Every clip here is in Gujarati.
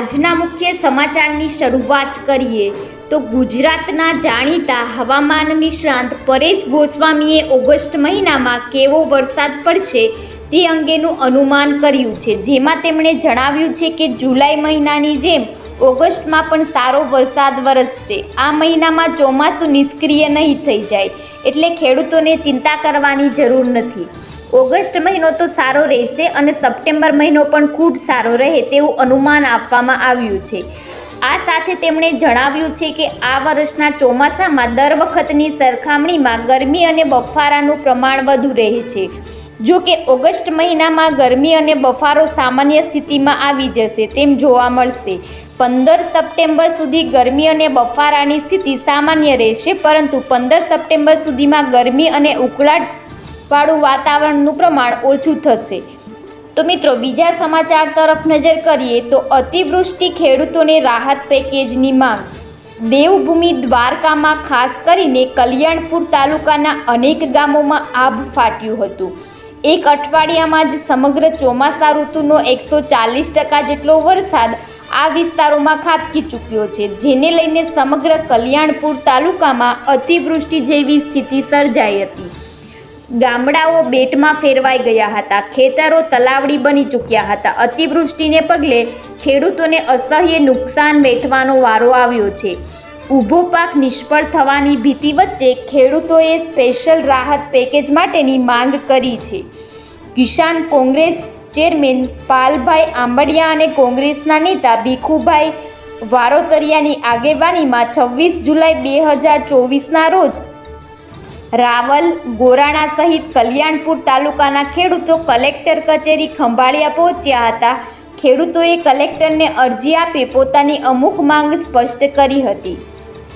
આજના મુખ્ય સમાચારની શરૂઆત કરીએ. તો ગુજરાતના જાણીતા હવામાન નિષ્ણાંત પરેશ ગોસ્વામીએ ઓગસ્ટ મહિનામાં કેવો વરસાદ પડશે તે અંગેનું અનુમાન કર્યું છે. જેમાં તેમણે જણાવ્યું છે કે જુલાઈ મહિનાની જેમ ઓગસ્ટમાં પણ સારો વરસાદ વરસશે. આ મહિનામાં ચોમાસું નિષ્ક્રિય નહીં થઈ જાય, એટલે ખેડૂતોને ચિંતા કરવાની જરૂર નથી. ઓગસ્ટ મહિનો તો સારો રહેશે અને સપ્ટેમ્બર મહિનો પણ ખૂબ સારો રહે તેવું અનુમાન આપવામાં આવ્યું છે. આ સાથે તેમણે જણાવ્યું છે કે આ વર્ષના ચોમાસામાં દર વખતની સરખામણીમાં ગરમી અને બફારાનું પ્રમાણ વધુ રહે છે. જો કે ઓગસ્ટ મહિનામાં ગરમી અને બફારો સામાન્ય સ્થિતિમાં આવી જશે તેમ જોવા મળશે. પંદર સપ્ટેમ્બર સુધી ગરમી અને બફારાની સ્થિતિ સામાન્ય રહેશે, પરંતુ પંદર સપ્ટેમ્બર સુધીમાં ગરમી અને ઉકળાટ વાળું વાતાવરણનું પ્રમાણ ઓછું થશે. તો મિત્રો, બીજા સમાચાર તરફ નજર કરીએ તો અતિવૃષ્ટિ ખેડૂતોને રાહત પેકેજની માંગ. દેવભૂમિ દ્વારકામાં ખાસ કરીને કલ્યાણપુર તાલુકાના અનેક ગામોમાં આભ ફાટ્યું હતું. એક અઠવાડિયામાં જ સમગ્ર ચોમાસા ઋતુનો એકસો ચાલીસ ટકા જેટલો વરસાદ આ વિસ્તારોમાં ખાબકી ચૂક્યો છે, જેને લઈને સમગ્ર કલ્યાણપુર તાલુકામાં અતિવૃષ્ટિ જેવી સ્થિતિ સર્જાઈ હતી. ગામડાઓ બેટમાં ફેરવાઈ ગયા હતા. ખેતરો તલાવડી બની ચૂક્યા હતા. અતિવૃષ્ટિને પગલે ખેડૂતોને અસહ્ય નુકસાન વેઠવાનો વારો આવ્યો છે. ઊભો પાક નિષ્ફળ થવાની ભીતિ વચ્ચે ખેડૂતોએ સ્પેશિયલ રાહત પેકેજ માટેની માંગ કરી છે. કિસાન કોંગ્રેસ ચેરમેન પાલભાઈ આંબડિયા અને કોંગ્રેસના નેતા ભીખુભાઈ વારોતરિયાની આગેવાનીમાં છવ્વીસ જુલાઈ બે હજાર ચોવીસના રોજ રાવલ ગોરાણા સહિત કલ્યાણપુર તાલુકાના ખેડૂતો કલેક્ટર કચેરી ખંભાળિયા પહોંચ્યા હતા. ખેડૂતોએ કલેક્ટરને અરજી આપી પોતાની અમુક માંગ સ્પષ્ટ કરી હતી.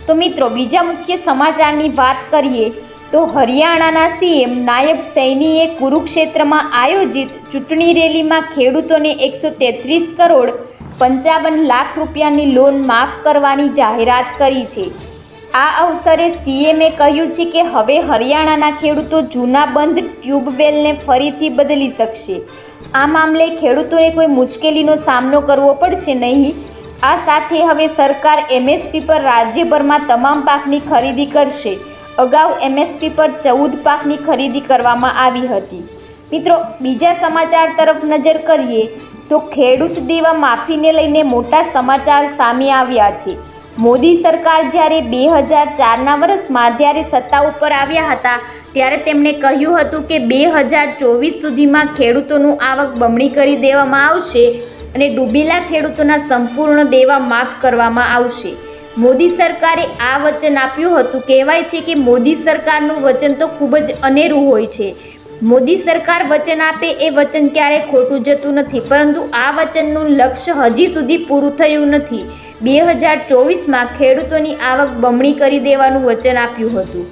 તો મિત્રો, બીજા મુખ્ય સમાચારની વાત કરીએ તો હરિયાણાના સીએમ નાયબ સૈનીએ કુરુક્ષેત્રમાં આયોજિત ચૂંટણી રેલીમાં ખેડૂતોને એકસો તેત્રીસ કરોડ પંચાવન લાખ રૂપિયાની લોન માફ કરવાની જાહેરાત કરી છે. આ અવસરે સીએમએ કહ્યું છે કે હવે હરિયાણાના ખેડૂતો જૂના બંધ ટ્યુબવેલને ફરીથી બદલી શકશે. આ મામલે ખેડૂતોને કોઈ મુશ્કેલીનો સામનો કરવો પડશે નહીં. આ સાથે હવે સરકાર એમએસપી પર રાજ્યભરમાં તમામ પાકની ખરીદી કરશે. અગાઉ એમએસપી પર ચૌદ પાકની ખરીદી કરવામાં આવી હતી. મિત્રો, બીજા સમાચાર તરફ નજર કરીએ તો ખેડૂત દેવા માફીને લઈને મોટા સમાચાર સામે આવ્યા છે. મોદી સરકાર જ્યારે બે હજાર ચારના વર્ષમાં જ્યારે સત્તા ઉપર આવ્યા હતા, ત્યારે તેમણે કહ્યું હતું કે બે હજાર ચોવીસ સુધીમાં ખેડૂતોનું આવક બમણી કરી દેવામાં આવશે અને ડૂબેલા ખેડૂતોના સંપૂર્ણ દેવા માફ કરવામાં આવશે. મોદી સરકારે આ વચન આપ્યું હતું. કહેવાય છે કે મોદી સરકારનું વચન તો ખૂબ જ અનેરું હોય છે. મોદી સરકાર વચન આપે એ વચન ક્યારેય ખોટું જતું નથી, પરંતુ આ વચનનું લક્ષ્ય હજી સુધી પૂરું થયું નથી. બે હજાર ચોવીસમાં ખેડૂતોની આવક બમણી કરી દેવાનું વચન આપ્યું હતું.